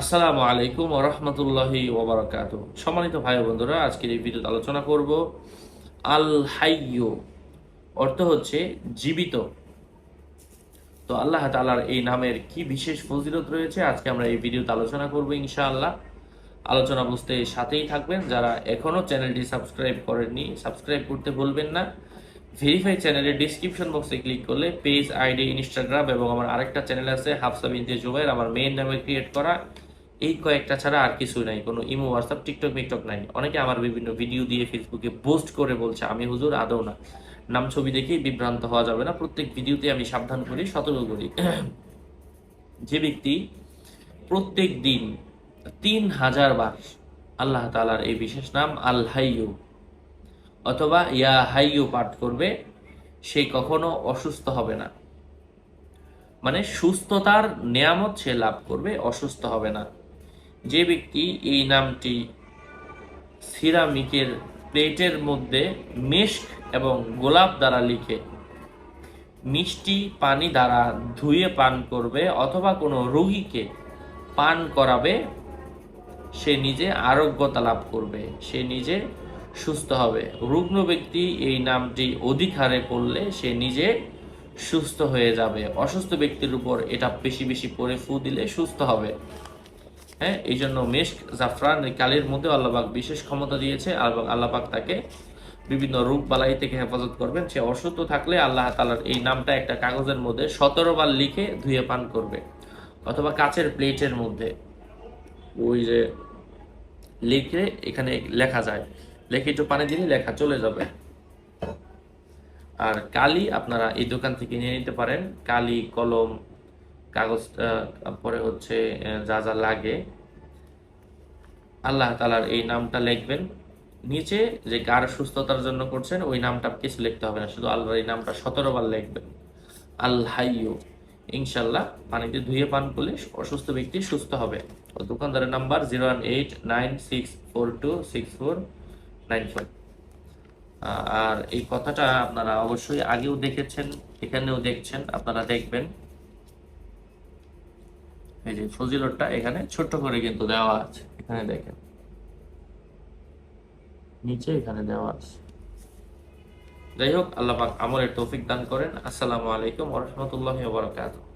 আসসালামু আলাইকুম ওরহমতুল্লাহি ওবরাকাত সম্মানিত ভাই বন্ধুরা, আজকের এই ভিডিওতে আলোচনা করব আল হাইয়ু অর্থ হচ্ছে জীবিত। তো আল্লাহ তাআলার এই নামের কি বিশেষ ফজিলত রয়েছে, আজকে আমরা এই ভিডিওতে আলোচনা করব ইনশাআল্লাহ। আলোচনা বুঝতে সাথেই থাকবেন, যারা এখনও চ্যানেলটি সাবস্ক্রাইব করেননি, সাবস্ক্রাইব করতে ভুলবেন না। ভেরিফাই চ্যানেলের ডিসক্রিপশন বক্সে ক্লিক করলে পেজ, আইডি, ইনস্টাগ্রাম এবং আমার আরেকটা চ্যানেল আছে, হাফসা বিনতে জুবাইর, আমার মেইন নামে ক্রিয়েট করা। এই কয়েকটা ছাড়া আর কিছু নাই, কোনো ইমো হোয়াটসঅ্যাপ টিকটক মিকটক নাই। অনেকে আমার বিভিন্ন ভিডিও দিয়ে ফেসবুকে পোস্ট করে বলছে, আমি হুজুর আদৌ না। নাম ছবি দেখেই বিভ্রান্ত হওয়া যাবে না। প্রত্যেক ভিডিওতে আমি সাবধান করি, সতর্ক করি। যে ব্যক্তি প্রত্যেক দিন তিন হাজার বার আল্লাহ তালার এই বিশেষ নাম, আল অথবা ইয়া হাইয়ু পাঠ করবে, সে কখনো অসুস্থ হবে না। মানে সুস্থতার নিয়ামত সে লাভ করবে, অসুস্থ হবে না। যে ব্যক্তি এই নামটি সিরামিকের প্লেটের মধ্যে মেস্ক এবং গোলাপ দ্বারা লিখে, মিষ্টি পানি দ্বারা ধুয়ে পান করবে অথবা কোনো রোগীকে পান করাবে, সে নিজে আরোগ্যতা লাভ করবে, সে নিজে সুস্থ হবে। রুগ্ন ব্যক্তি এই নামটি অধিক হারে পড়লে সে নিজে সুস্থ হয়ে যাবে। অসুস্থ ব্যক্তির উপর এটা বেশি বেশি পরে ফু দিলে সুস্থ হবে। হ্যাঁ এই জন্য মেস্ক জাফরান, এই কালির মধ্যে আল্লাহবাক বিশেষ ক্ষমতা দিয়েছে এবং আল্লাপাক তাকে বিভিন্ন রূপ বালাই থেকে হেফাজত করবেন। সে অসুস্থ থাকলে আল্লাহ তালার এই নামটা একটা কাগজের মধ্যে সতেরো বার লিখে ধুয়ে পান করবে অথবা কাচের প্লেটের মধ্যে। ওই যে লিখে এখানে লেখা যায়। লেখে একটু পানি দিলে লেখা চলে যাবে। আর কালি আপনারা এই দোকান থেকে নিয়ে নিতে পারেন। কালি, কলম কাগজ আহ, পরে হচ্ছে যা যা লাগে। আল্লাহ তালার এই নামটা লিখবেন। নিচে যে কার সুস্থতার জন্য করছেন ওই নামটা কিছু লিখতে হবে না শুধু আল্লাহর এই নামটা সতেরো বার লিখবেন। আল হাইয়ু ইনশাল্লাহ পানিতে ধুয়ে পান করলে অসুস্থ ব্যক্তি সুস্থ হবে। দোকানদারের number zero one eight nine six four two six four nine five. আর এই কথাটা আপনারা অবশ্যই আগেও দেখেছেন এখানেও দেখছেন আপনারা দেখবেন। এই যে ফজিলতটা এখানে ছোট্ট করে কিন্তু দেওয়া আছে। এখানে দেখেন। নিচে এখানে দেওয়া আছে। যাই হোক, আল্লাহ পাক আমলের তৌফিক দান করেন। আসসালামু আলাইকুম ওয়া রাহমাতুল্লাহি ওয়া বারাকাতুহু।